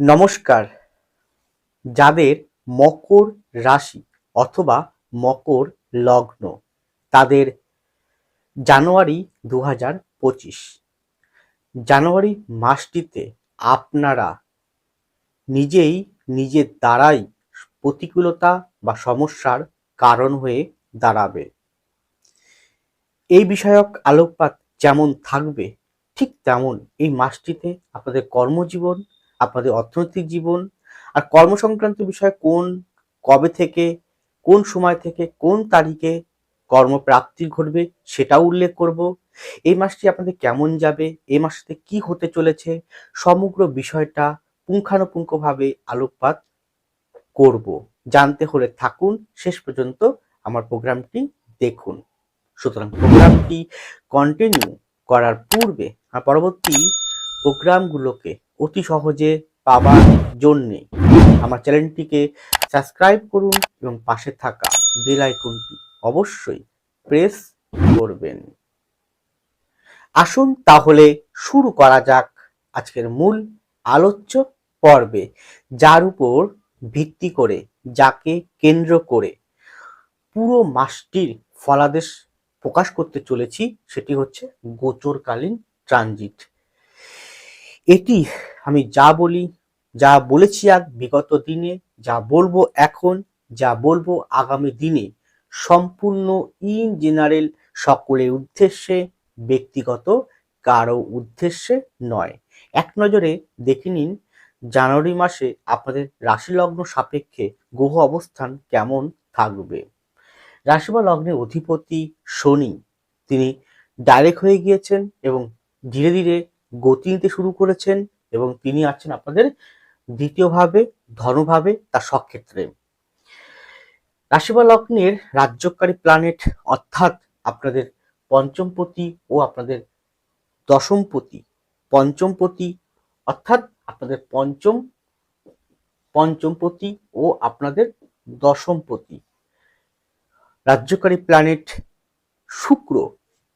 নমস্কার। যাদের মকর রাশি অথবা মকর লগ্ন, তাদের জানুয়ারি দু হাজার পঁচিশ। জানুয়ারি মাসটিতে আপনারা নিজেই নিজের দ্বারাই প্রতিকূলতা বা সমস্যার কারণ হয়ে দাঁড়াবে। এই বিষয়ক আলোকপাত যেমন থাকবে, ঠিক তেমন এই মাসটিতে আপনাদের কর্মজীবন আপনাদের অর্থনৈতিক জীবন আর কর্মসংক্রান্ত বিষয় কোন কবে থেকে, কোন সময় থেকে, কোন তারিখে কর্মপ্রাপ্তি ঘটবে সেটাও উল্লেখ করব। এই মাসটি আপনাদের কেমন যাবে, এই মাসটিতে কি হতে চলেছে, সমগ্র বিষয়টা পুঙ্খানুপুঙ্খভাবে আলোকপাত করব। জানতে হলে থাকুন, শেষ পর্যন্ত আমার প্রোগ্রামটি দেখুন। সুতরাং প্রোগ্রামটি কন্টিনিউ করার পূর্বে, আর পরবর্তী প্রোগ্রামগুলোকে অতি সহজে পাবার জন্যে আমার চ্যানেলটিকে সাবস্ক্রাইব করুন এবং পাশে থাকা বেল অবশ্যই প্রেস করবেন। আসুন তাহলে শুরু করা যাক আজকের মূল আলোচ্য পর্বে, যার উপর ভিত্তি করে, যাকে কেন্দ্র করে পুরো মাসটির ফলাদেশ প্রকাশ করতে চলেছি, সেটি হচ্ছে গোচরকালীন ট্রানজিট। এটি আমি যা বলি, যা বলেছি আজ বিগত দিনে, যা বলব এখন, যা বলব আগামী দিনে, সম্পূর্ণ ইন জেনারেল সকলের উদ্দেশ্যে, ব্যক্তিগত কারও উদ্দেশ্যে নয়। এক নজরে দেখে নিন, জানুয়ারি মাসে আপনাদের রাশি লগ্ন সাপেক্ষে গ্রহ অবস্থান কেমন থাকবে। রাশি বা লগ্নের অধিপতি শনি, তিনি ডাইরেক্ট হয়ে গিয়েছেন এবং ধীরে ধীরে গতি নিতে শুরু করেছেন এবং তিনি আছেন আপনাদের দ্বিতীয়ভাবে ধর্মভাবে তার সক্ষেত্রে। রাশি বা লগ্নের রাজ্যকারী প্ল্যানেট অর্থাৎ আপনাদের পঞ্চমপতি ও আপনাদের দশমপতি, পঞ্চমপতি অর্থাৎ আপনাদের পঞ্চম, পঞ্চমপতি ও আপনাদের দশমপতি। রাজ্যকারী প্ল্যানেট শুক্র,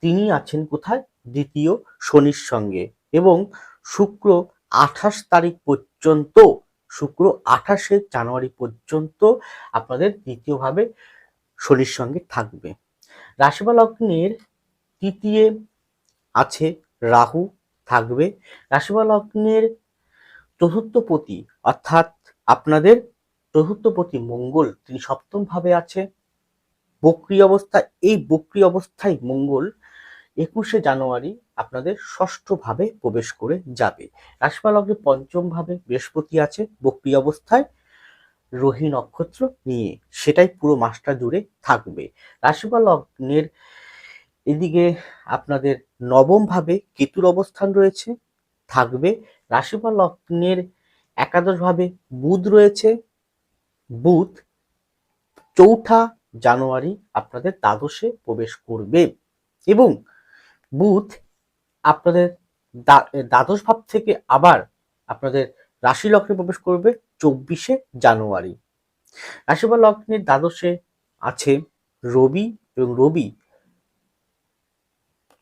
তিনি আছেন কোথায়? দ্বিতীয় শনির সঙ্গে। এবং শুক্র আঠাশ তারিখ পর্যন্ত, শুক্র আঠাশে জানুয়ারি পর্যন্ত আপনাদের দ্বিতীয়ভাবে শনির সঙ্গে থাকবে। রাশিবা লগ্নের তৃতীয় আছে, রাহু থাকবে। রাশিবা লগ্নের চতুর্থপতি অর্থাৎ আপনাদের চতুর্থপতি মঙ্গল, তিনি সপ্তম ভাবে আছে। বক্রি অবস্থা, এই বক্রি অবস্থায় মঙ্গল একুশে জানুয়ারি আপনাদের ষষ্ঠ ভাবে প্রবেশ করে যাবে। রাশিফা লগ্নে পঞ্চম ভাবে বৃহস্পতি আছে, বক্রি অবস্থায় রোহি নক্ষত্র নিয়ে। সেটাই পুরো মাসটা জুড়ে থাকবে। রাশিফা লগ্নের এদিকে আপনাদের নবম ভাবে কেতুর অবস্থান রয়েছে, থাকবে। রাশিফা লগ্নের একাদশ ভাবে বুধ রয়েছে। বুধ চৌঠা জানুয়ারি আপনাদের দ্বাদশে প্রবেশ করবে এবং বুধ আপনাদের দ্বাদশ ভাব থেকে আবার আপনাদের রাশি লগ্নে প্রবেশ করবে চব্বিশে জানুয়ারি। রাশি বা লগ্নের দ্বাদশে আছে রবি এবং রবি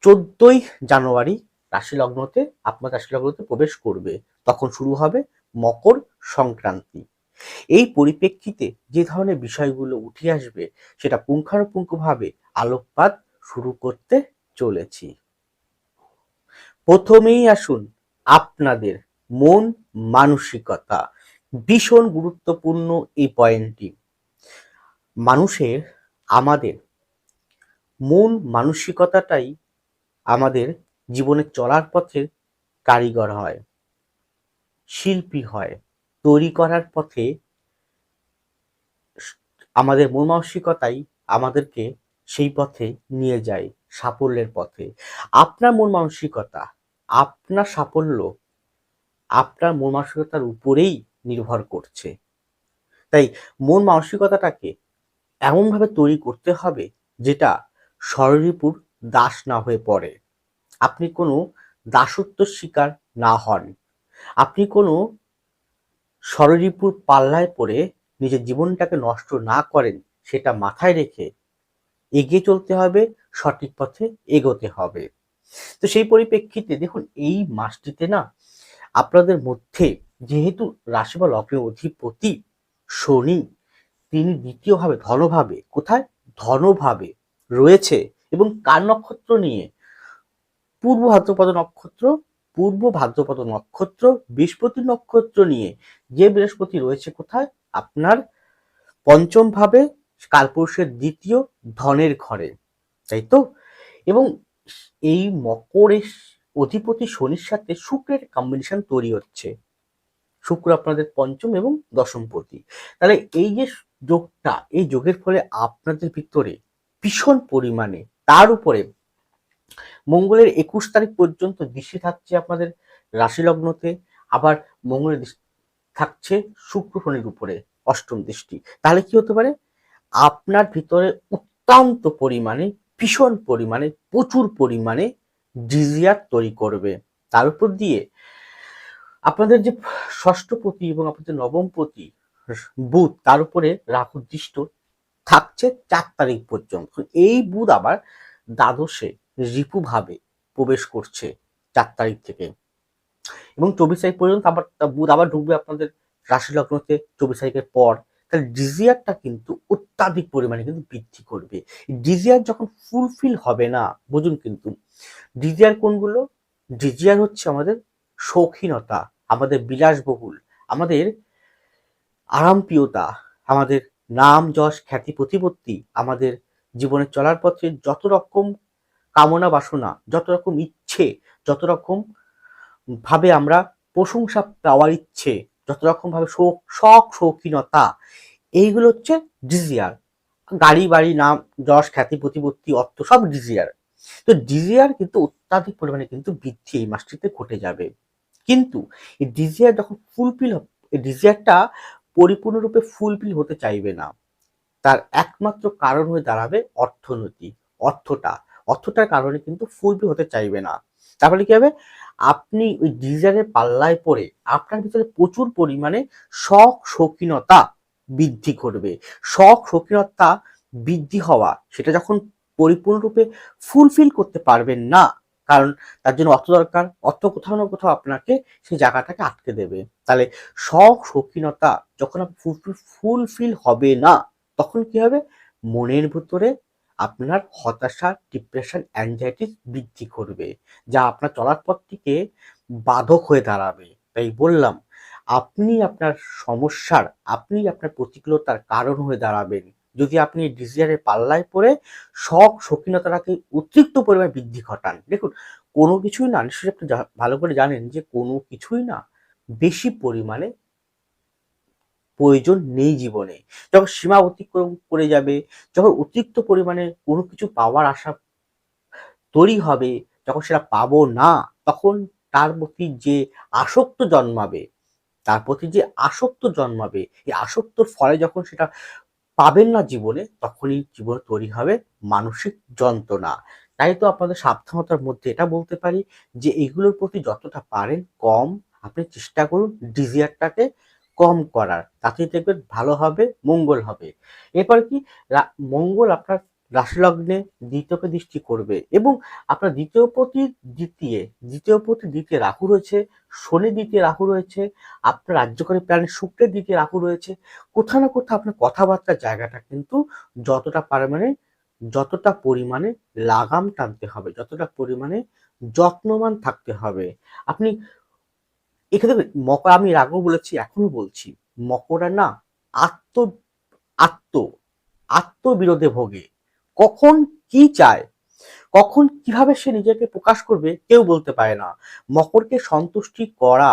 চোদ্দই জানুয়ারি রাশি লগ্নতে, আপনার রাশি লগ্নতে প্রবেশ করবে। তখন শুরু হবে মকর সংক্রান্তি। এই পরিপ্রেক্ষিতে যে ধরনের বিষয়গুলো উঠে আসবে, সেটা পুঙ্খানুপুঙ্খভাবে আলোকপাত শুরু করতে চলেছি। প্রথমেই আসুন আপনাদের মন মানসিকতা। ভীষণ গুরুত্বপূর্ণ এই পয়েন্টটি। মানুষের, আমাদের মন মানসিকতাটাই আমাদের জীবনে চলার পথে কারিগর হয়, শিল্পী হয়, তৈরি করার পথে আমাদের মন মানসিকতাই আমাদেরকে সেই পথে নিয়ে যায়, সাফল্যের পথে। আপনার মন মানসিকতা আপনার সাফল্য আপনার মন মানসিকতার উপরেই নির্ভর করছে। তাই মন মানসিকতাটাকে এমনভাবে তৈরি করতে হবে যেটা স্বররিপুর দাস না হয়ে পড়ে। আপনি কোনো দাসত্ব শিকার না হন। আপনি কোনো ষড়রিপুর পাল্লায় পড়ে নিজের জীবনটাকে নষ্ট না করেন সেটা মাথায় রেখে এগিয়ে চলতে হবে, সঠিক পথে এগোতে হবে। তো সেই পরিপ্রেক্ষিতে দেখুন, এই মাসটিতে না আপনাদের মধ্যে যেহেতু রাশি বা লগ্নের অধিপতি শনি, তিনি দ্বিতীয়ভাবে, ধনভাবে, কোথায়? ধনভাবে রয়েছে এবং কার নক্ষত্র নিয়ে? পূর্ব ভাদ্রপদ নক্ষত্র, পূর্ব ভাদ্রপদ নক্ষত্র, বৃহস্পতি নক্ষত্র নিয়ে যে বৃহস্পতি রয়েছে কোথায়? আপনার পঞ্চম ভাবে কালপুরুষের দ্বিতীয় ধনের ঘরে, তাই তো? এবং এই মকরের অধিপতি শনির সাথে শুক্রের কম্বিনেশন তৈরি হচ্ছে। শুক্র আপনাদের পঞ্চম এবং দশমপতি তাহলে এই যে যোগটা, এই যোগের ফলে আপনাদের ভিতরে ভীষণ পরিমাণে, তার উপরে মঙ্গলের একুশ তারিখ পর্যন্ত দৃষ্টি থাকছে আপনাদের রাশি লগ্নতে আবার মঙ্গলের থাকছে শুক্র শনির উপরে, অষ্টম দৃষ্টি। তাহলে কি হতে পারে? আপনার ভিতরে অত্যন্ত পরিমাণে ভীষণ পরিমাণে, প্রচুর পরিমাণে ডিজিয়ার তৈরি করবে। তার উপর দিয়ে আপনাদের যে ষষ্ঠপতি এবং আপনাদের নবমপতি বুধ, তার উপরে রাহু, দৃষ্ট থাকছে চার তারিখ পর্যন্ত। এই বুধ আবার দ্বাদশে রিপু ভাবে প্রবেশ করছে চার তারিখ থেকে। এবং চব্বিশ তারিখ পর্যন্ত আবার, বুধ আবার ঢুকবে আপনাদের রাশি লগ্নতে। চব্বিশ তারিখের পর তাহলে ডিজিয়ারটা কিন্তু অত্যাধিক পরিমাণে কিন্তু বৃদ্ধি করবে। ডিজিয়ার যখন ফুলফিল হবে না, বুঝুন কিন্তু, ডিজিয়ার কোনগুলো? ডিজিয়ার হচ্ছে আমাদের শৌখিনতা, আমাদের বিলাসবহুল, আমাদের আরামপ্রিয়তা, আমাদের নাম, যশ, খ্যাতি, প্রতিপত্তি, আমাদের জীবনে চলার পথে যত রকম কামনা, বাসনা, যত রকম ইচ্ছে, যত রকম ভাবে আমরা প্রশংসা পাওয়ার ইচ্ছে যত রকম ভাবে শোক, শখ, শৌখিনতা, এইগুলো হচ্ছে ডিজিয়ার গাড়ি, বাড়ি, নাম, যশ, খ্যাতি, প্রতিপত্তি, অর্থ, সব ডিজিয়ার তো ডিজিয়ার কিন্তু অত্যাধিক পরিমাণে কিন্তু বৃদ্ধি এই মাসটিতে ঘটে যাবে। কিন্তু এই ডিজিয়ার যখন ফুলফিল এই ডিজিয়ারটা পরিপূর্ণরূপে ফুলফিল হতে চাইবে না। তার একমাত্র কারণ হয়ে দাঁড়াবে অর্থনীতি অর্থটা। অর্থটার কারণে কিন্তু ফুলফিল হতে চাইবে না। তারপরে কি হবে? আপনি ওই ডিজাইনের পাল্লায় পড়ে আপনার ভিতরে প্রচুর পরিমাণে শখ শৌখিনতা বৃদ্ধি করবে। শখ শৌখিনতা বৃদ্ধি হওয়া সেটা যখন পরিপূর্ণরূপে ফুলফিল করতে পারবেন না, কারণ তার জন্য অর্থ দরকার, অর্থ কোথাও না কোথাও আপনাকে সেই জায়গাটাকে আটকে দেবে। তাহলে শখ শৌখিনতা যখন ফুলফিল হবে না, তখন কি হবে? মনের ভিতরে আপনার হতাশা ডিপ্রেশন অ্যাংজাইটি বৃদ্ধি করবে, যা আপনার চলার পথটিকে বাধক হয়ে দাঁড়াবে। তাই বললাম, আপনি আপনার সমস্যার, আপনি আপনার প্রতিকূলতার কারণ হয়ে দাঁড়াবেন। যদি আপনি ডিজিয়ারের পাল্লায় পড়ে শখ, শৌখিনতাটাকে অতিরিক্ত পরিমাণে বৃদ্ধি ঘটান। দেখুন, কোনো কিছুই না, নিশ্চয়ই আপনি ভালো করে জানেন যে কোনো কিছুই না, বেশি পরিমাণে প্রয়োজন নেই জীবনে। যখন সীমা অতিক্রম করে যাবে, যখন অতিরিক্ত পরিমাণে কোনো কিছু পাওয়ার আশা তৈরি হবে, যখন সেটা পাবো না, তখন তার প্রতি যে আসক্ত জন্মাবে, তার প্রতি যে আসক্ত জন্মাবে, এই আসক্তর ফলে যখন সেটা পাবেন না জীবনে, তখনই জীবনে তৈরি হবে মানসিক যন্ত্রণা। তাই তো আপনাদের সাবধানতার মধ্যে এটা বলতে পারি যে, এগুলোর প্রতি যতটা পারেন কম, আপনি চেষ্টা করুন ডিজিয়ারটাকে কম করার। তাতেই দেখবেন ভালো হবে, মঙ্গল হবে। এরপর কি? মঙ্গল আপনার রাশিলগ্নে দ্বিতীয়কে দৃষ্টি করবে এবং আপনার দ্বিতীয় প্রতি দ্বিতীয় দ্বিতীয় প্রতি দ্বিতীয় রাহু রয়েছে, শনি দ্বিতীয় রাহু রয়েছে, আপনার রাজ্যকারী প্রাণী শুক্রের দ্বিতীয় রাহু রয়েছে। কোথাও না কোথাও আপনার কথাবার্তার জায়গাটা কিন্তু যতটা পরিমাণে যতটা পরিমাণে লাগাম টানতে হবে, যতটা পরিমাণে যত্নবান থাকতে হবে। আপনি এখানে মকর আমি আগেও বলেছি এখনও বলছি মকরা না আত্ম আত্ম, আত্মবিরোধে ভোগে। কখন কি চায়, কখন কীভাবে সে নিজেকে প্রকাশ করবে কেউ বলতে পারে না। মকরকে সন্তুষ্টি করা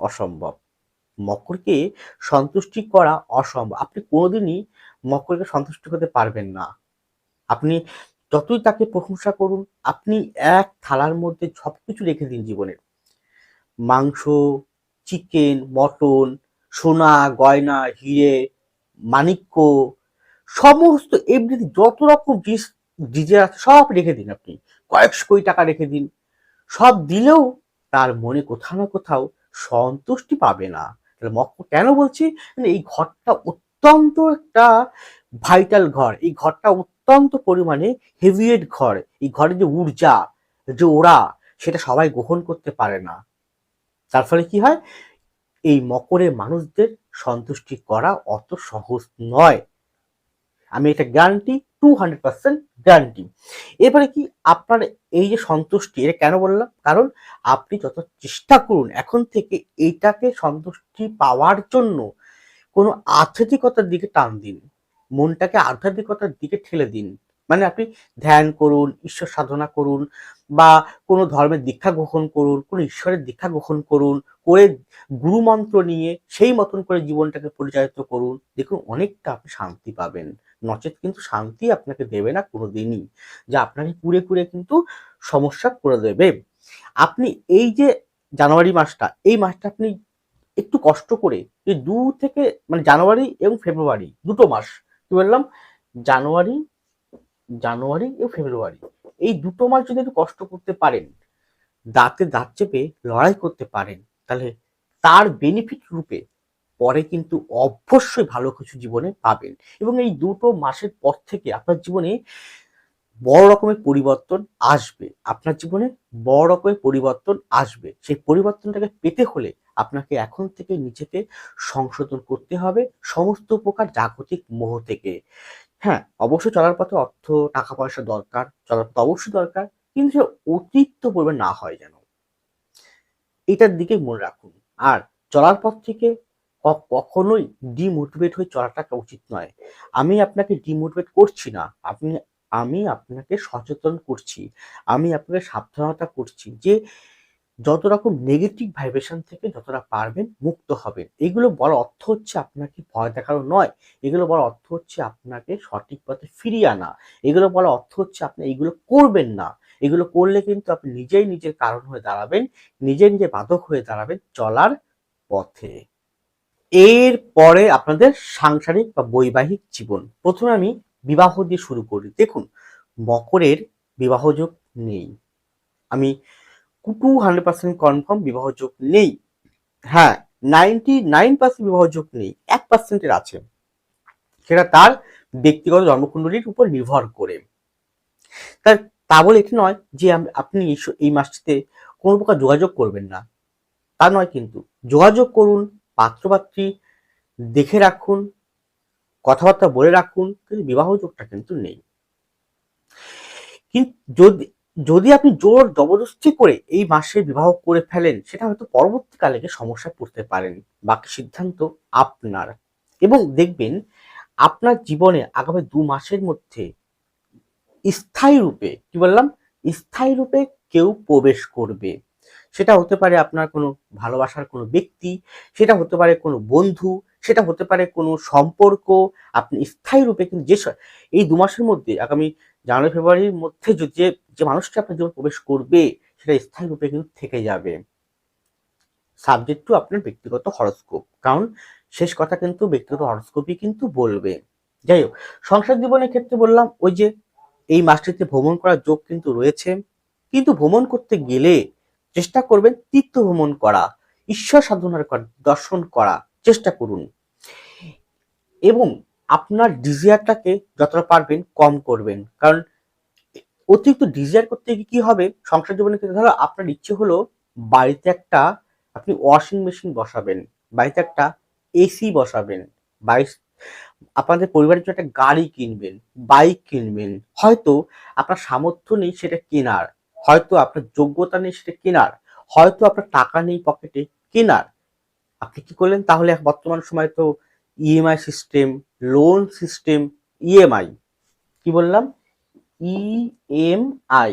অসম্ভব। মকরকে সন্তুষ্টি করা অসম্ভব। আপনি কোনোদিনই মকরকে সন্তুষ্টি করতে পারবেন না। আপনি যতই তাকে প্রশংসা করুন, আপনি এক থালার মধ্যে সবকিছু রেখে দিন জীবনের। মাংস, চিকেন, মটন, সোনা, গয়না, হিরে, মানিক্য, সমস্ত এভরিথিং যত রকম জিনিস ডিজে আছে, সব রেখে দিন আপনি। কয়েকশো কোটি টাকা রেখে দিন। সব দিলেও তার মনে কোথাও না কোথাও সন্তুষ্টি পাবে না। তাহলে মক্ক কেন বলছি? মানে এই ঘরটা অত্যন্ত একটা ভাইটাল ঘর। এই ঘরটা অত্যন্ত পরিমাণে হেভিয়েট ঘর। এই ঘরের যে ঊর্জা, যে ওরা, সেটা সবাই গ্রহণ করতে পারে না। তার ফলে কি হয়? এই মকরের মানুষদের সন্তুষ্টি করা অত সহজ নয়। আমি এটা guarantee two hundred percent guarantee এবারে কি আপনার এই যে সন্তুষ্টি, এটা কেন বললাম? কারণ আপনি যত চেষ্টা করুন, এখন থেকে এইটাকে সন্তুষ্টি পাওয়ার জন্য কোনো আধ্যাত্মিকতার দিকে টান দিন। মনটাকে আধ্যাত্মিকতার দিকে ঠেলে দিন। মানে আপনি ধ্যান করুন, ঈশ্বর সাধনা করুন বা কোনো ধর্মের দীক্ষা গ্রহণ করুন, কোনো ঈশ্বরের দীক্ষা গ্রহণ করুন, করে গুরুমন্ত্র নিয়ে সেই মতন করে জীবনটাকে পরিচালিত করুন। দেখুন, অনেকটা আপনি শান্তি পাবেন। নচেত কিন্তু শান্তি আপনাকে দেবে না কোনোদিনই। যা আপনাকে কুড়ে কুড়ে কিন্তু সমস্যা করে দেবে। আপনি এই যে জানুয়ারি মাসটা, এই মাসটা আপনি একটু কষ্ট করে এই দু থেকে মানে জানুয়ারি এবং ফেব্রুয়ারি, দুটো মাস, কি বললাম? জানুয়ারি জানুয়ারি এবং ফেব্রুয়ারি। এই দুটো মাস যদি একটু কষ্ট করতে পারেন, দাঁতে দাঁত চেপে লড়াই করতে পারেন, তাহলে তার বেনিফিট রূপে পরে কিন্তু অবশ্যই ভালো কিছু জীবনে পাবেন। এবং এই দুটো মাসের পর থেকে আপনার জীবনে বড় রকমের পরিবর্তন আসবে। আপনার জীবনে বড় রকমের পরিবর্তন আসবে। সেই পরিবর্তনটাকে পেতে হলে আপনাকে এখন থেকে নিজেকে সংশোধন করতে হবে সমস্ত প্রকার জাগতিক মোহ থেকে। হ্যাঁ অবশ্যই চলার পথে অর্থ টাকা পয়সা দরকার, চলার পথে অবশ্যই দরকার, কিন্তু সে অতিরিক্ত পরিমাণ না হয় যেন। এটার দিকে মনে রাখুন। আর চলার পথ থেকে কখনোই ডিমোটিভেট হয়ে চলাটা উচিত নয়। আমি আপনাকে ডিমোটিভেট করছি না। আপনি, আমি আপনাকে সচেতন করছি। আমি আপনাকে সাবধানতা করছি যে যত রকম নেগেটিভ ভাইব্রেশন থেকে যতটা পারবেন মুক্ত হবেন। এগুলো বড় অর্থ হচ্ছে আপনাকে ভয় দেখানো নয়। এগুলো বড় অর্থ হচ্ছে আপনাকে সঠিক পথে ফিরিয়ে আনা। এগুলো বড় অর্থ হচ্ছে আপনি এগুলো করবেন না। এগুলো করলে কিন্তু আপনি নিজেই নিজের কারণ হয়ে দাঁড়াবেন নিজে নিজে বাধক হয়ে দাঁড়াবেন চলার পথে। এর পরে আপনাদের সাংসারিক বা বৈবাহিক জীবন। প্রথমে আমি বিবাহ দিয়ে শুরু করি। দেখুন, মকরের বিবাহযোগ নেই। আমি টু হান্ড্রেড পার্সেন্ট কনফার্ম বিবাহযোগ নেই। হ্যাঁ। নাইনটি নাইন পার্সেন্ট বিবাহযোগ নেই এক পার্সেন্টের আছে। সেটা তার ব্যক্তিগত জন্মকুণ্ডলীর উপর নির্ভর করে। তার তা বলে এটি নয় যে আপনি এই মাসটিতে কোনো প্রকার যোগাযোগ করবেন না। তা নয় কিন্তু যোগাযোগ করুন পাত্রপাত্রী দেখে রাখুন কথাবার্তা বলে রাখুন কিন্তু বিবাহ যোগটা কিন্তু নেই। কিন্তু যদি যদি আপনি জোর জবরদস্তি করে এই মাসে বিবাহ করে ফেলেন, সেটা হয়তো পরবর্তীকালে সমস্যায় পড়তে পারেন। বাকি সিদ্ধান্ত আপনার। এবং দেখবেন, আপনার জীবনে আগামী দু মাসের মধ্যে স্থায়ী রূপে, কি বললাম? স্থায়ী রূপে কেউ প্রবেশ করবে। সেটা হতে পারে আপনার কোনো ভালোবাসার কোনো ব্যক্তি, সেটা হতে পারে কোনো বন্ধু, সেটা হতে পারে কোনো সম্পর্ক। আপনি স্থায়ী রূপে কিন্তু যে এই দু মাসের মধ্যে আগামী জানুয়ারি ফেব্রুয়ারির মধ্যে যদি যে মানুষটা আপনার জীবনে প্রবেশ করবে, সেটা স্থায়ী রূপে কিন্তু থেকে যাবে। সাবজেক্ট টু আপনার ব্যক্তিগত হরস্কোপ কারণ শেষ কথা কিন্তু ব্যক্তিগত হরস্কোপই কিন্তু বলবে। যাই হোক, সংসার জীবনের ক্ষেত্রে বললাম, ওই যে, এই মাসটিতে ভ্রমণ করার যোগ কিন্তু রয়েছে। কিন্তু ভ্রমণ করতে গেলে চেষ্টা করবেন তীর্থ ভ্রমণ করা, ঈশ্বর সাধনার দর্শন করা, চেষ্টা করুন। এবং আপনার ডিজিয়ারটাকে যতটা পারবেন কম করবেন। কারণ অতিরিক্ত ডিজিয়ার করতে গিয়ে কি হবে? সংসার জীবনে ক্ষেত্রে ধরো আপনার ইচ্ছে হলো বাড়িতে একটা আপনি ওয়াশিং মেশিন বসাবেন, বাড়িতে একটা এসি বসাবেন বাড়ি আপনাদের পরিবারের জন্য একটা গাড়ি কিনবেন বাইক কিনবেন, হয়তো আপনার সামর্থ্য নেই সেটা কেনার, হয়তো আপনার যোগ্যতা নেই সেটা কেনার, হয়তো আপনার টাকা নেই পকেটে কেনার। আপনি কি করলেন? তাহলে বর্তমান সময় তো EMI system loan system EMI কি বললাম? ইএমআই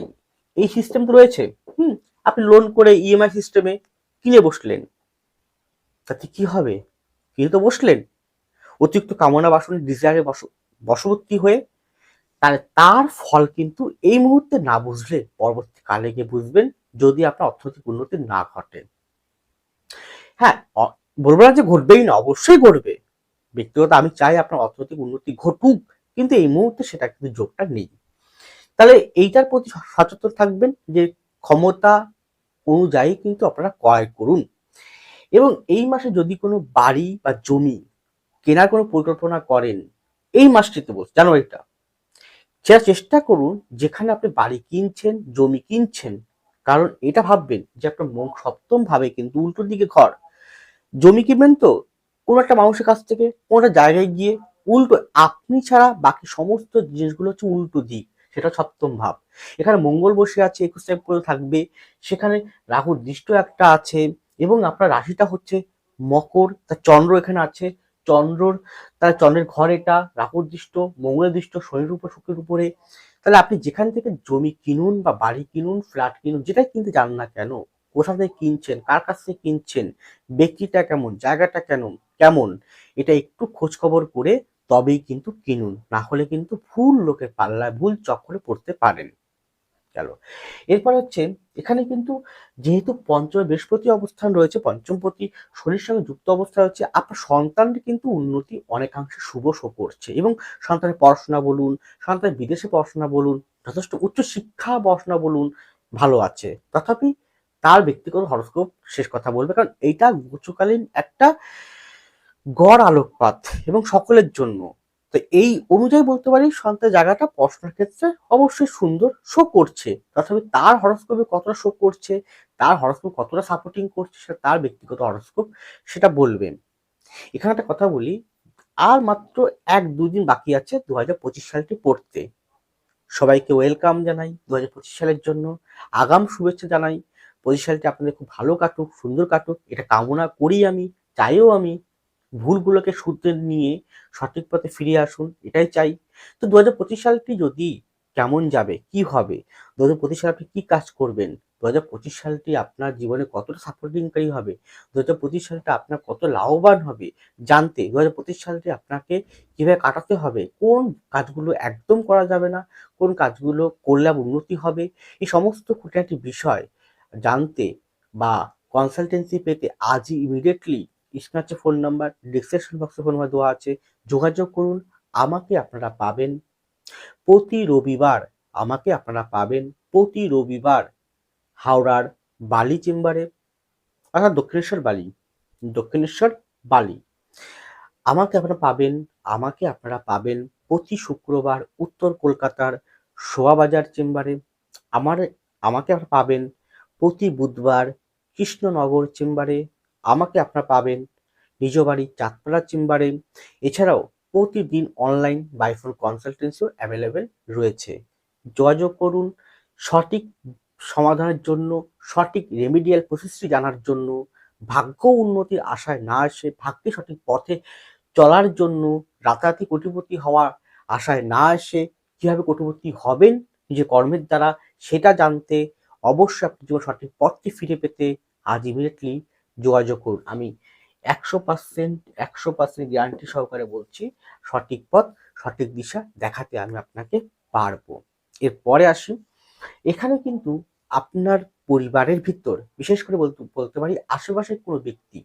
এই সিস্টেম তো রয়েছে। হুম, আপনি লোন করে ইএমআই সিস্টেমে কিনে বসলেন। তাতে কি হবে? কিনে তো বসলেন। অতিরিক্ত কামনা বাসন ডিজায়ারে বস, বশবর্তী হয়ে তাহলে তার ফল কিন্তু এই মুহূর্তে না বুঝলে পরবর্তীকালে গিয়ে বুঝবেন যদি আপনার অর্থনৈতিক উন্নতি না ঘটে। হ্যাঁ বলব না যে ঘটবেই না, অবশ্যই ঘটবে। ব্যক্তিগত আমি চাই আপনার অর্থনৈতিক উন্নতি ঘটুক, কিন্তু এই মুহূর্তে সেটা কিন্তু যোগটা নেই। তাহলে এইটার প্রতি সচেতন থাকবেন যে ক্ষমতা অনুযায়ী কিন্তু আপনারা ক্রয় করুন। এবং এই মাসে যদি কোনো বাড়ি বা জমি কেনার কোনো পরিকল্পনা করেন, এই মাসটিতে বলছি, জানুয়ারিটা, সেটা চেষ্টা করুন যেখানে আপনি বাড়ি কিনছেন, জমি কিনছেন, কারণ এটা ভাববেন যে আপনার মন সপ্তম ভাবে কিন্তু উল্টো দিকে ঘর। জমি কিনবেন তো কোনো একটা মানুষের কাছ থেকে, কোনো একটা জায়গায় গিয়ে উল্টো আপনি ছাড়া বাকি সমস্ত জিনিসগুলো হচ্ছে উল্টো দিক, সেটা সপ্তম ভাব। এখানে মঙ্গল বসে আছে, একুশ টাইপ করে থাকবে। সেখানে রাহুর দৃষ্ট একটা আছে এবং আপনার রাশিটা হচ্ছে মকর তার চন্দ্র এখানে আছে। চন্দ্রর তার চন্দ্রের ঘর এটা রাহুর দৃষ্ট মঙ্গলের দৃষ্ট, শনির উপর, শুক্রের উপরে। তাহলে আপনি যেখান থেকে জমি কিনুন বা বাড়ি কিনুন ফ্ল্যাট কিনুন, যেটাই কিনতে জান না কেন, কোথা থেকে কিনছেন, কার কাছ থেকে কিনছেন, ব্যক্তিটা কেমন, জায়গাটা কেন কেমন? এটা একটু খোঁজ খবর করে তবেই কিন্তু কিনুন, না হলে কিন্তু ভুল লোকের পাল্লায়, ভুল চক্করে পড়তে পারেন। গেল। এরপর হচ্ছে, এখানে কিন্তু যেহেতু পঞ্চম বৃহস্পতি অবস্থান রয়েছে পঞ্চমপতি শনির সঙ্গে যুক্ত অবস্থা হচ্ছে, আপনার সন্তানের কিন্তু উন্নতি অনেকাংশে শুভ শো করছে এবং সন্তানের পড়াশোনা বলুন, সন্তানের বিদেশে পড়াশোনা বলুন, যথেষ্ট উচ্চ শিক্ষা পড়াশোনা বলুন, ভালো আছে। তথাপি তার ব্যক্তিগত হরস্কোপ শেষ কথা বলবে, কারণ এইটা গোচকালীন একটা গড় আলোকপাত এবং সকলের জন্য। তো এই অনুযায়ী বলতে পারি সন্তানের জায়গাটা পড়াশোনার ক্ষেত্রে অবশ্যই সুন্দর শো করছে। তথাপি তার হরস্কোপে কতটা শো করছে, তার হরস্কোপ কতটা সাপোর্টিং করছে, সেটা তার ব্যক্তিগত হরস্কোপ সেটা বলবেন। এখানে একটা কথা বলি, আর মাত্র এক দুদিন বাকি আছে দু হাজার পঁচিশ সালটি পড়তে। সবাইকে ওয়েলকাম জানাই দু হাজার পঁচিশ সালের জন্য। আগাম শুভেচ্ছা জানাই। পঁচিশ সালটি আপনাদের খুব ভালো কাটুক, সুন্দর কাটুক। এটা কামনা করি আমি, চাইও আমি। ভুলগুলোকে শুধরে নিয়ে সঠিক পথে ফিরে আসুন, এটাই চাই। তো দু হাজার পঁচিশ সালটি যদি কেমন যাবে, কি হবে? দু হাজার পঁচিশ সালে আপনি কি কাজ করবেন? দু হাজার পঁচিশ সালটি আপনার জীবনে কতটা সাপোর্টিংকারী হবে? দু হাজার পঁচিশ সালটা আপনার কত লাভবান হবে? জানতে দু হাজার পঁচিশ সালটি আপনাকে কীভাবে কাটাতে হবে? কোন কাজগুলো একদম করা যাবে না? কোন কাজগুলো করলে উন্নতি হবে? এই সমস্ত খুঁটিনাটি বিষয় জানতে বা কনসালটেন্সি পেতে আজই ইমিডিয়েটলি স্ক্রিনে ফোন নাম্বার ডিসক্রিপশন বক্সে ফোন নাম্বার দেওয়া আছে। যোগাযোগ করুন, আমাকে আপনারা পাবেন। প্রতি রবিবার আমাকে আপনারা পাবেন। প্রতি রবিবার হাওড়ার বালি চেম্বারে অর্থাৎ দক্ষিণেশ্বর বালি দক্ষিণেশ্বর বালি। আমাকে আপনারা পাবেন, আমাকে আপনারা পাবেন প্রতি শুক্রবার উত্তর কলকাতার শোয়াবাজার চেম্বারে। আমার, আমাকে আপনারা পাবেন প্রতি বুধবার কৃষ্ণনগর চেম্বারে। আমাকে আপনারা পাবেন নিজ বাড়ি, চাঁদপাড়া চেম্বারে। এছাড়াও প্রতিদিন অনলাইন বাইফোন কনসালটেন্সিও অ্যাভেলেবেল রয়েছে। যোগাযোগ করুন সঠিক সমাধানের জন্য, সঠিক রেমিডিয়াল প্রসেসটি জানার জন্য, ভাগ্য উন্নতির আশায় না এসে ভাগ্যে সঠিক পথে চলার জন্য, রাতারাতি কোটিপতি হওয়ার আশায় না এসে কীভাবে কোটিপতি হবেন নিজের কর্মের দ্বারা, সেটা জানতে অবশ্যই আপনি সঠিক পথটি ফিরে পেতে আজ ইমিডিয়েটলি যোগাযোগ করুন। আমি একশো পার্সেন্ট একশো পার্সেন্ট গ্যারান্টি সহকারে বলছি সঠিক পথ, সঠিক দিশা দেখাতে আমি আপনাকে পারব। এরপরে আসি। এখানে কিন্তু আপনার পরিবারের ভিতর, বিশেষ করে বলতে পারি আশেপাশের কোনো ব্যক্তি,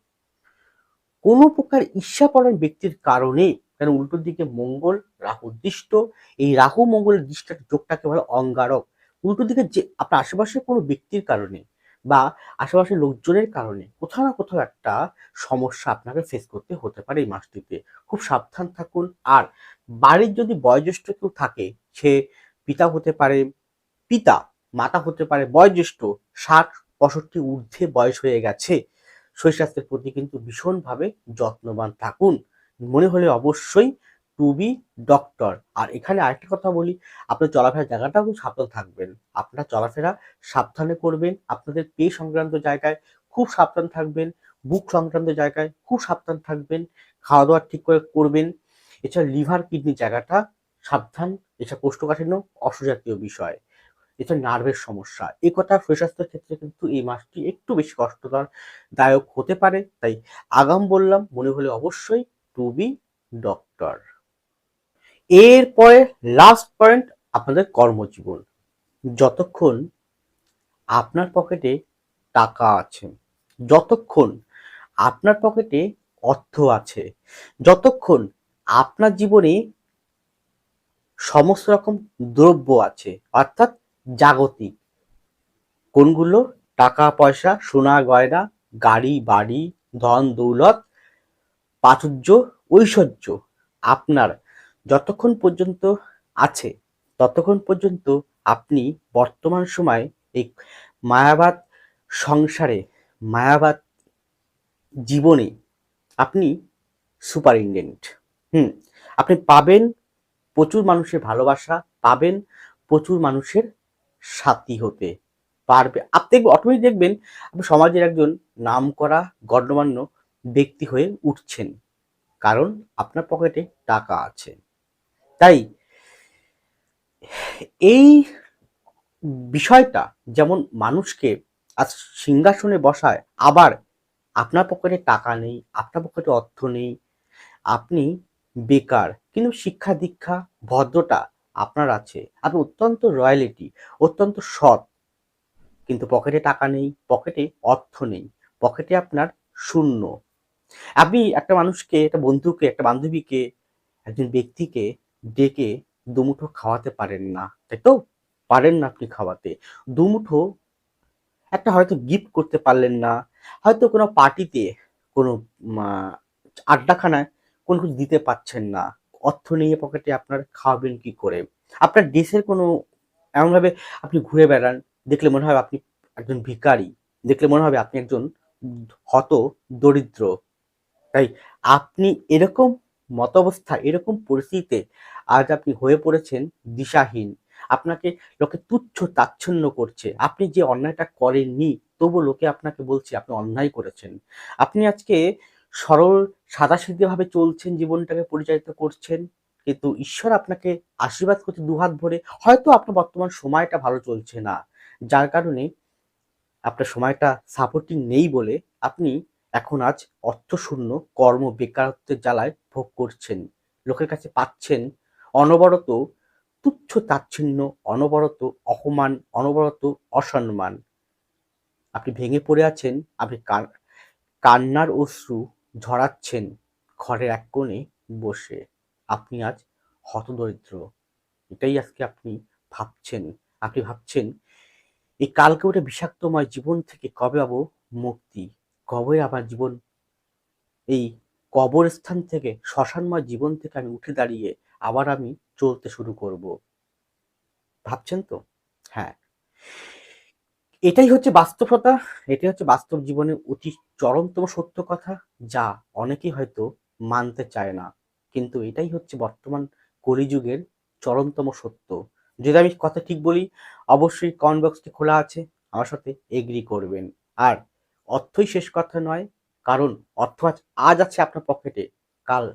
কোনো প্রকার ঈর্ষাপরণ ব্যক্তির কারণে কারণ উল্টোর দিকে মঙ্গল, রাহু দৃষ্ট, এই রাহু মঙ্গলের দৃষ্টার যোগটাকে বলে অঙ্গারক। উল্টো দিকে যে আপনার আশেপাশের কোনো ব্যক্তির কারণে বা আশেপাশের লোকজনের কারণে কোথাও না কোথাও একটা সমস্যা আপনাকে ফেস করতে হতে পারে এই মাসটিতে। খুব সাবধান থাকুন। আর বাড়ির যদি বয়োজ্যেষ্ঠ কেউ থাকে, সে পিতা হতে পারে, পিতা, মাতা হতে পারে, বয়োজ্যেষ্ঠ, ষাট, পঁয়ষট্টি ঊর্ধ্বে বয়স হয়ে গেছে, শরীর স্বাস্থ্যের প্রতি কিন্তু ভীষণভাবে যত্নবান থাকুন। মনে হলে অবশ্যই টু বি ডক্টর আর এখানে আরেকটা কথা বলি, আপনার চলাফেরার জায়গাটাও খুব সাবধান থাকবেন। আপনার চলাফেরা সাবধানে করবেন, আপনাদের পে সংক্রান্ত জায়গায় খুব সাবধান থাকবেন বুক সংক্রান্ত জায়গায় খুব সাবধান থাকবেন খাওয়া দাওয়া ঠিক করে করবেন। এছাড়া লিভার কিডনি জায়গাটা সাবধান, এছাড়া কোষ্ঠকাঠিন্য অসুজাতীয় বিষয়। এছাড়া নার্ভের সমস্যা। এই কথা শরীরস্বাস্থ্যের ক্ষেত্রে কিন্তু এই মাসটি একটু বেশি কষ্টকর দায়ক হতে পারে। তাই আগাম বললাম, মনে হলে অবশ্যই টু বি ডক্টর এরপরে লাস্ট পয়েন্ট আপনাদের কর্মজীবন। যতক্ষণ আপনার পকেটে টাকা আছে, যতক্ষণ আপনার পকেটে অর্থ আছে, যতক্ষণ আপনার জীবনে সমস্ত রকম দ্রব্য আছে, অর্থাৎ জাগতিক, কোনগুলো? টাকা, পয়সা, সোনা, গয়না, গাড়ি, বাড়ি, ধন, দৌলত, প্রাচুর্য, ঐশ্বর্য, আপনার যতক্ষণ পর্যন্ত আছে, ততক্ষণ পর্যন্ত আপনি বর্তমান সময় এই মায়াবাদ সংসারে, মায়াবাদ জীবনে আপনি সুপারিনটেন্ডেন্ট হুম, আপনি পাবেন প্রচুর মানুষের ভালোবাসা, পাবেন প্রচুর মানুষের সাথী হতে পারবে। আপনি অটোমেটিক দেখবেন আপনি সমাজের একজন নামকরা, গণ্যমান্য ব্যক্তি হয়ে উঠছেন, কারণ আপনার পকেটে টাকা আছে। তাই এই বিষয়টা যেমন মানুষকে আজ সিংহাসনে বসায়, আবার আপনার পকেটে টাকা নেই, আপনার পকেটে অর্থ নেই, আপনি বেকার, কিন্তু শিক্ষা দীক্ষা, ভদ্রতা আপনার আছে। আপনি অত্যন্ত রয়্যালিটি, অত্যন্ত সৎ, কিন্তু পকেটে টাকা নেই, পকেটে অর্থ নেই, পকেটে আপনার শূন্য। আপনি একটা মানুষকে, একটা বন্ধুকে, একটা বান্ধবীকে, একজন ব্যক্তিকে ডেকে দুমুঠো খাওয়াতে পারেন না, তাই তো? পারেন না আপনি খাওয়াতে। দুমুঠো একটা হয়তো গিফট করতে পারলেন না, হয়তো কোনো পার্টিতে, কোনো আড্ডাখানায় কোনো কিছু দিতে পারছেন না। অর্থ নিয়ে পকেটে আপনার খাওয়াবেন কি করে? আপনার দেশের কোনো, এমনভাবে আপনি ঘুরে বেড়ান, দেখলে মনে হবে আপনি একজন ভিখারি, দেখলে মনে হবে আপনি একজন হত দরিদ্র। তাই আপনি এরকম মতাবস্থা এরকম পরিস্থিতিতে আজ আপনি হয়ে পড়েছেন দিশাহীন। আপনাকে লোকে তুচ্ছ তাচ্ছন্য করছে। আপনি যে অন্যায়টা করেননি তবু লোকে আপনাকে বলছে আপনি অন্যায় করেছেন। আপনি আজকে সরল, সাদাসিধেভাবে চলছেন, জীবনটাকে পরিচালিত করছেন, কিন্তু ঈশ্বর আপনাকে আশীর্বাদ করতে দুহাত ভরে। হয়তো আপনার বর্তমান সময়টা ভালো চলছে না। যার কারণে আপনার সময়টা সাপোর্টিং নেই বলে আপনি এখন আজ অর্থশূন্য কর্ম বেকারত্বের জ্বালায় ভোগ করছেন। লোকের কাছে পাচ্ছেন অনবরত তুচ্ছ তাচ্ছিন্ন অনবরত অপমান, অনবরত অসম্মান। আপনি ভেঙে পড়ে আছেন, আপনি কান্নার অশ্রু ঝরাচ্ছেন ঘরের এক কোণে বসে। আপনি আজ হতদরিদ্র। এটাই আজকে আপনি ভাবছেন। আপনি ভাবছেন এই কালকে ওটা বিষাক্তময় জীবন থেকে কবে পাবো মুক্তি? কবে আমার জীবন, এই কবরস্থান থেকে, শ্মশানময় জীবন থেকে আমি উঠে দাঁড়িয়ে আবার আমি চলতে শুরু করব। ভাবছেন তো? হ্যাঁ। এটাই হচ্ছে বাস্তবতা, এটাই হচ্ছে বাস্তব জীবনের অতি চরমতম সত্য কথা, যা অনেকেই হয়তো মানতে চায় না। কিন্তু এটাই হচ্ছে বর্তমান কলিযুগের চরমতম সত্য। যদি আমি কথা ঠিক বলি, অবশ্যই কমেন্ট বক্সটি খোলা আছে, আমার সাথে এগ্রি করবেন। আর অর্থই শেষ কথা নয়, কারণ অর্থ আজ আজ আছে আপনার পকেটে। কাল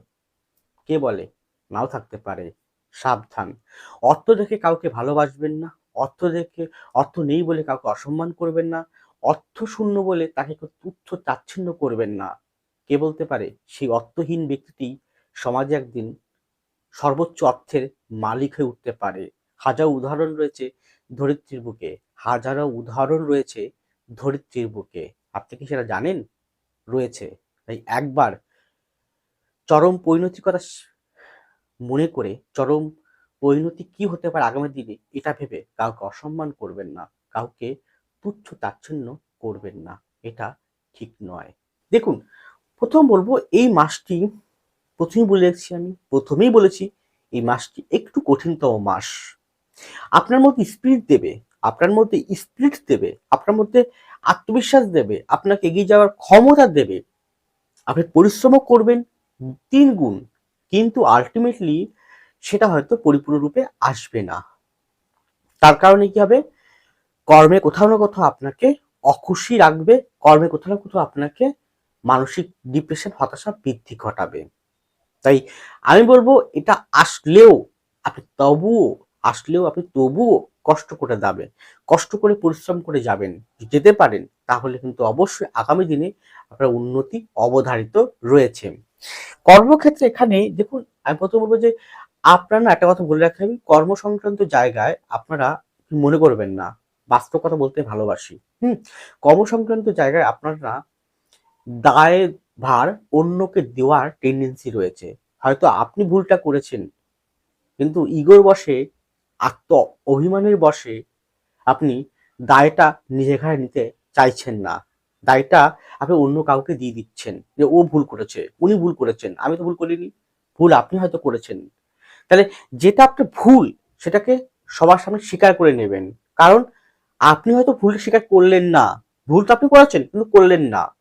কে বলে? নাও থাকতে পারে। সাবধান। অর্থ দেখে কাউকে ভালোবাসবেন না। অর্থ দেখে, অর্থ নেই বলে কাউকে অসম্মান করবেন না। অর্থ শূন্য বলে তাকে তুচ্ছ তাচ্ছিন্ন করবেন না। কে বলতে পারে? সেই অর্থহীন ব্যক্তিটি সমাজে একদিন সর্বোচ্চ অর্থের মালিক হয়ে উঠতে পারে। হাজার উদাহরণ রয়েছে ধরিত্রীর বুকে। হাজারো উদাহরণ রয়েছে ধরিত্রীর বুকে। আপনি কি সেটা জানেন? রয়েছে। তাই একবার চরম পরিণতির কথা মনে করে চরম পরিণতি কি হতে পারে আগামী দিনে, এটা ভেবে কাউকে অসম্মান করবেন না, কাউকে তুচ্ছ তাচ্ছন্য করবেন না, এটা ঠিক নয়। দেখুন, প্রথম বলব এই মাসটি, প্রথমেই বলেছি আমি, প্রথমেই বলেছি এই মাসটি একটু কঠিনতম মাস। আপনার মধ্যে স্পিরিট দেবে, আপনার মধ্যে স্পিরিট দেবে, আপনার মধ্যে আত্মবিশ্বাস দেবে, আপনাকে এগিয়ে যাওয়ার ক্ষমতা দেবে। আপনি পরিশ্রমও করবেন তিন গুণ, কিন্তু আলটিমেটলি সেটা হয়তো পরিপূর্ণরূপে আসবে না। তার কারণে কি হবে? কর্মে কোথাও না কোথাও আপনাকে অখুশি রাখবে, কর্মে কোথাও না কোথাও আপনাকে মানসিক ডিপ্রেশন হতাশা বৃদ্ধি ঘটাবে। তাই আমি বলব, এটা আসলেও আপনি তবুও আসলেও আপনি তবুও কষ্ট করে যাবেন। কষ্ট করে পরিশ্রম করে যাবেন। যেতে পারেন, তাহলে কিন্তু অবশ্যই আগামী দিনে আপনার উন্নতি অবধারিত রয়েছে। কর্মক্ষেত্রে এখানে দেখুন, আমি প্রথম বলব যে আপনারা একটা কথা বলে রাখতে হবে কর্ম সংক্রান্ত জায়গায় আপনারা মনে করবেন না। বাস্তব কথা বলতে ভালোবাসি। হুম? কর্ম সংক্রান্ত জায়গায় আপনারা দায় ভার অন্যকে দেওয়ার টেন্ডেন্সি রয়েছে। হয়তো আপনি ভুলটা করেছেন, কিন্তু ইগোর বসে আত্ম অভিমানের বসে আপনি দায়টা নিজের ঘাড়ে নিতে চাইছেন না। দায়টা আপনি অন্য কাউকে দিয়ে দিচ্ছেন যে ও ভুল করেছে, উনি ভুল করেছেন, আমি তো ভুল করিনি, ভুল আপনি হয়তো করেছেন। তাহলে যেটা আপনার ভুল, সেটাকে সবার সামনে স্বীকার করে নেবেন। কারণ আপনি হয়তো ভুল স্বীকার করলেন না, ভুল তো আপনি করেছেন, কিন্তু করলেন না।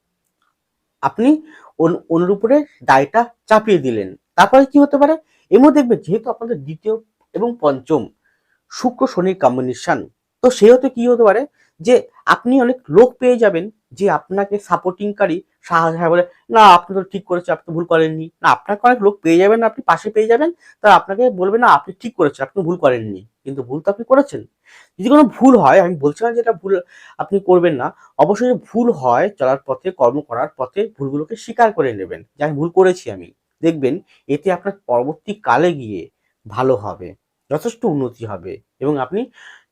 আপনি অন- অন্যের উপরে দায়টা চাপিয়ে দিলেন। তারপরে কি হতে পারে? এমন দেখবে যেহেতু আপনাদের দ্বিতীয় এবং পঞ্চম শুক্র শনির কম্বিনেশন তো সে হতে কি হতে পারে? যে আপনি অনেক লোক পেয়ে যাবেন যে আপনাকে সাপোর্টিংকারী সাহায্য হ্যাঁ বলে, না, আপনি তো ঠিক করেছেন, আপনি ভুল করেননি। না, আপনাকে অনেক লোক পেয়ে যাবেন, আপনি পাশে পেয়ে যাবেন তারা আপনাকে বলবে, না, আপনি ঠিক করেছেন, আপনি ভুল করেননি। কিন্তু ভুল তো আপনি করেছেন। যদি কোনো ভুল হয়, আমি বলছি না যে এটা ভুল আপনি করবেন না, অবশ্যই ভুল হয়, চলার পথে, কর্ম করার পথে ভুলগুলোকে স্বীকার করে নেবেন। যে আমি ভুল করেছি আমি। দেখবেন, এতে আপনার পরবর্তী কালে গিয়ে ভালো হবে। যথেষ্ট উন্নতি হবে এবং আপনি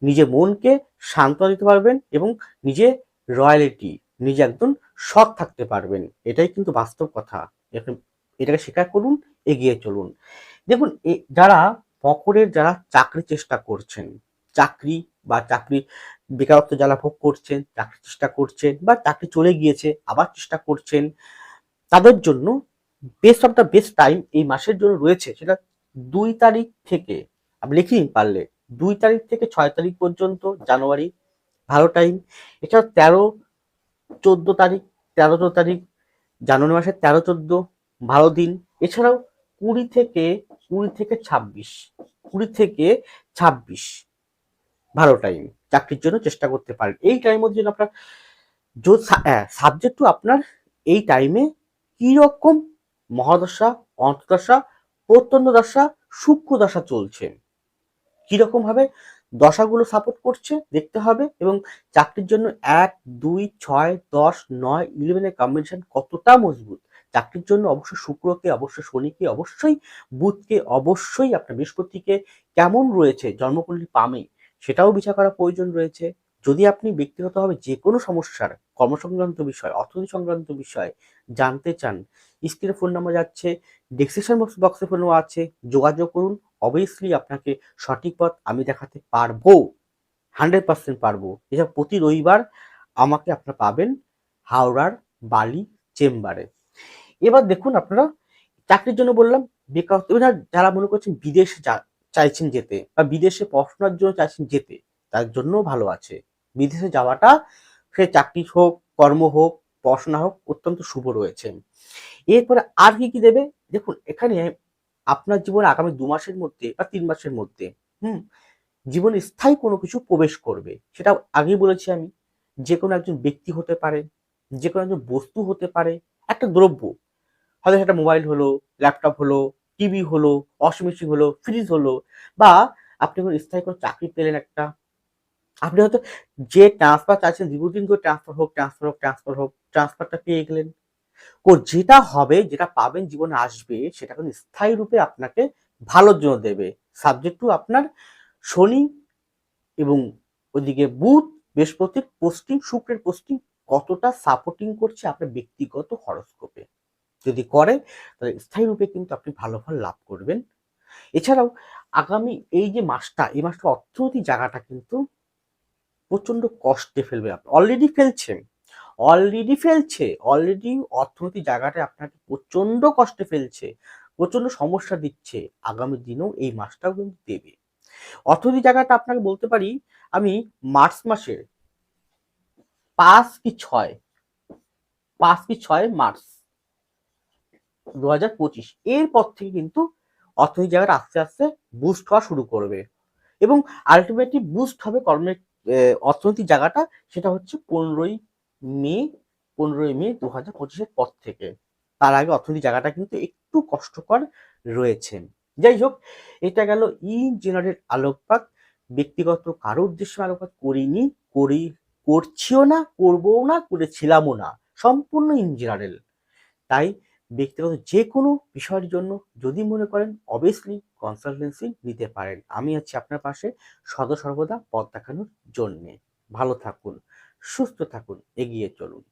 নিজের মনকে সান্ত্বনা দিতে পারবেন এবং নিজে রয়্যালিটি, নিজে একদম সৎ থাকতে পারবেন। এটাই কিন্তু বাস্তব কথা। এটাকে স্বীকার করুন, এগিয়ে চলুন। দেখুন যারা মকরের যারা চাকরি চেষ্টা করছেন, চাকরি বা চাকরি বেকারত্ব যারা ভোগ করছেন চাকরি চেষ্টা করছেন বা চাকরি চলে গিয়েছে, আবার চেষ্টা করছেন, তাদের জন্য best of the best time এই মাসের জন্য রয়েছে। সেটা দুই তারিখ থেকে আপনি লিখে নিন পারলে। দুই তারিখ থেকে ছয় তারিখ পর্যন্ত, জানুয়ারি, ভালো টাইম এছাড়া তেরো, চোদ্দ তারিখ, তেরো চোদ্দ তারিখ, জানুয়ারি মাসের তেরো চোদ্দ, ভালো দিন। এছাড়াও কুড়ি থেকে কুড়ি থেকে ছাব্বিশ, কুড়ি থেকে ছাব্বিশ, ভালো টাইম চাকরির জন্য চেষ্টা করতে পারেন। এই টাইমের যেন আপনার সাবজেক্ট আপনার এই টাইমে রকম মহাদশা, অন্তদশা প্রত্যন্ত দশা, সূক্ষ্ম দশা চলছে। কীরকম ভাবে দশাগুলো সাপোর্ট করছে দেখতে হবে এবং চাকরির জন্য এক, দুই, ছয়, দশ, নয় ইলেভেনের কম্বিনেশন কতটা মজবুত? চাকরির জন্য অবশ্যই শুক্রকে, অবশ্যই শনিকে, অবশ্যই বুধকে, অবশ্যই আপনার বৃহস্পতিকে কেমন রয়েছে, জন্মকুণ্ডলী পামে সেটাও বিচার করা প্রয়োজন রয়েছে। যদি আপনি ব্যক্তিগতভাবে যে কোনো সমস্যার কর্মসংক্রান্ত বিষয়, অর্থনীতি সংক্রান্ত বিষয় জানতে চান, স্ক্রিনে ফোন নাম্বার যাচ্ছে ডেসক্রিপশন বক্স বক্সে ফোন নাম্বার আছে, যোগাযোগ করুন। অবভিয়াসলি আপনাকে সঠিক পথ আমি দেখাতে পারব। হান্ড্রেড পার্সেন্ট পারব। এসব প্রতি রবিবার আমাকে আপনারা পাবেন হাওড়ার বালি চেম্বারে। এবার দেখুন আপনারা, চাকরির জন্য বললাম বেকার যারা মনে করছেন বিদেশে চাইছেন যেতে বা বিদেশে পড়াশোনার জন্য চাইছেন যেতে, তার জন্য ভালো আছে। বিদেশে যাওয়াটা সে চাকরি হোক, কর্ম হোক, পড়াশোনা হোক অত্যন্ত শুভ রয়েছে। এরপরে আর কি কি দেবে? দেখুন, এখানে আপনার জীবনে আগামী দু মাসের মধ্যে বা তিন মাসের মধ্যে, হুম, জীবনে স্থায়ী কোনো কিছু প্রবেশ করবে। সেটা আগেই বলেছি আমি যে কোনো একজন ব্যক্তি হতে পারে যে কোনো একজন বস্তু হতে পারে, একটা দ্রব্য। হয়তো সেটা মোবাইল হলো, ল্যাপটপ হলো, টিভি হলো, ওয়াশিং মেশিন হলো, ফ্রিজ হলো, বা আপনি কোনো স্থায়ী কোনো চাকরি পেলেন একটা আপনি হয়তো যে ট্রান্সফার চাইছেন দীর্ঘদিন করে ট্রান্সফার হোক ট্রান্সফার হোক ট্রান্সফার হোক ট্রান্সফারটা পেয়ে গেলেন। ও যেটা হবে, যেটা পাবেন জীবনে আসবে, সেটা কিন্তু স্থায়ী রূপে আপনাকে ভালোর জন্য দেবে। সাবজেক্ট টু আপনার শনি এবং ওদিকে বুধ, বৃহস্পতির পোস্টিং শুক্রের পোস্টিং কতটা সাপোর্টিং করছে আপনার ব্যক্তিগত হরস্কোপে যদি করে, তাহলে স্থায়ী রূপে কিন্তু আপনি ভালো ফল লাভ করবেন। এছাড়াও আগামী এই যে মাসটা, এই মাসটা অর্থনৈতিক জায়গাটা কিন্তু প্রচণ্ড কষ্টে ফেলবে আপনি। অলরেডি ফেলছেন। অলরেডি ফেলছে। অলরেডি অর্থনৈতিক জায়গাটা আপনাকে প্রচণ্ড কষ্টে ফেলছে। প্রচণ্ড সমস্যা দিচ্ছে। আগামী দিনেও এই মাসটাও কিন্তু দেবে। অর্থনৈতিক জায়গাটা আপনাকে বলতে পারি, আমি মার্চ মাসের পাঁচ কি ছয়, পাঁচ কি ছয় মার্চ দু হাজার পঁচিশ, এরপর থেকে কিন্তু অর্থনৈতিক জায়গাটা আস্তে আস্তে বুস্ট হওয়া শুরু করবে। এবং আলটিমেটলি বুস্ট হবে কর্মের অর্থনৈতিক জায়গাটা সেটা হচ্ছে পনেরোই মে পনেরোই মে দু হাজার পঁচিশের পর থেকে। তার আগে অর্থনৈতিক জায়গাটা কিন্তু একটু কষ্টকর রয়েছে। যাই হোক, এটা গেল ইন জেনারেল আলোকপাত। ব্যক্তিগত কারও উদ্দেশ্যে আলোকপাত করিনি, করি, করছিও না, করবও না, করেছিলামও না। সম্পূর্ণ ইন জেনারেল। তাই ব্যক্তিগত যে কোনো বিষয়ের জন্য যদি মনে করেন অবভিয়াসলি কনসালটেন্সি নিতে পারেন। আমি আছি আপনার পাশে সদা সর্বদা পথ দেখানোর জন্যে। ভালো থাকুন, সুস্থ থাকুন, এগিয়ে চলুন।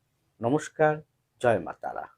নমস্কার, জয় মা তারা।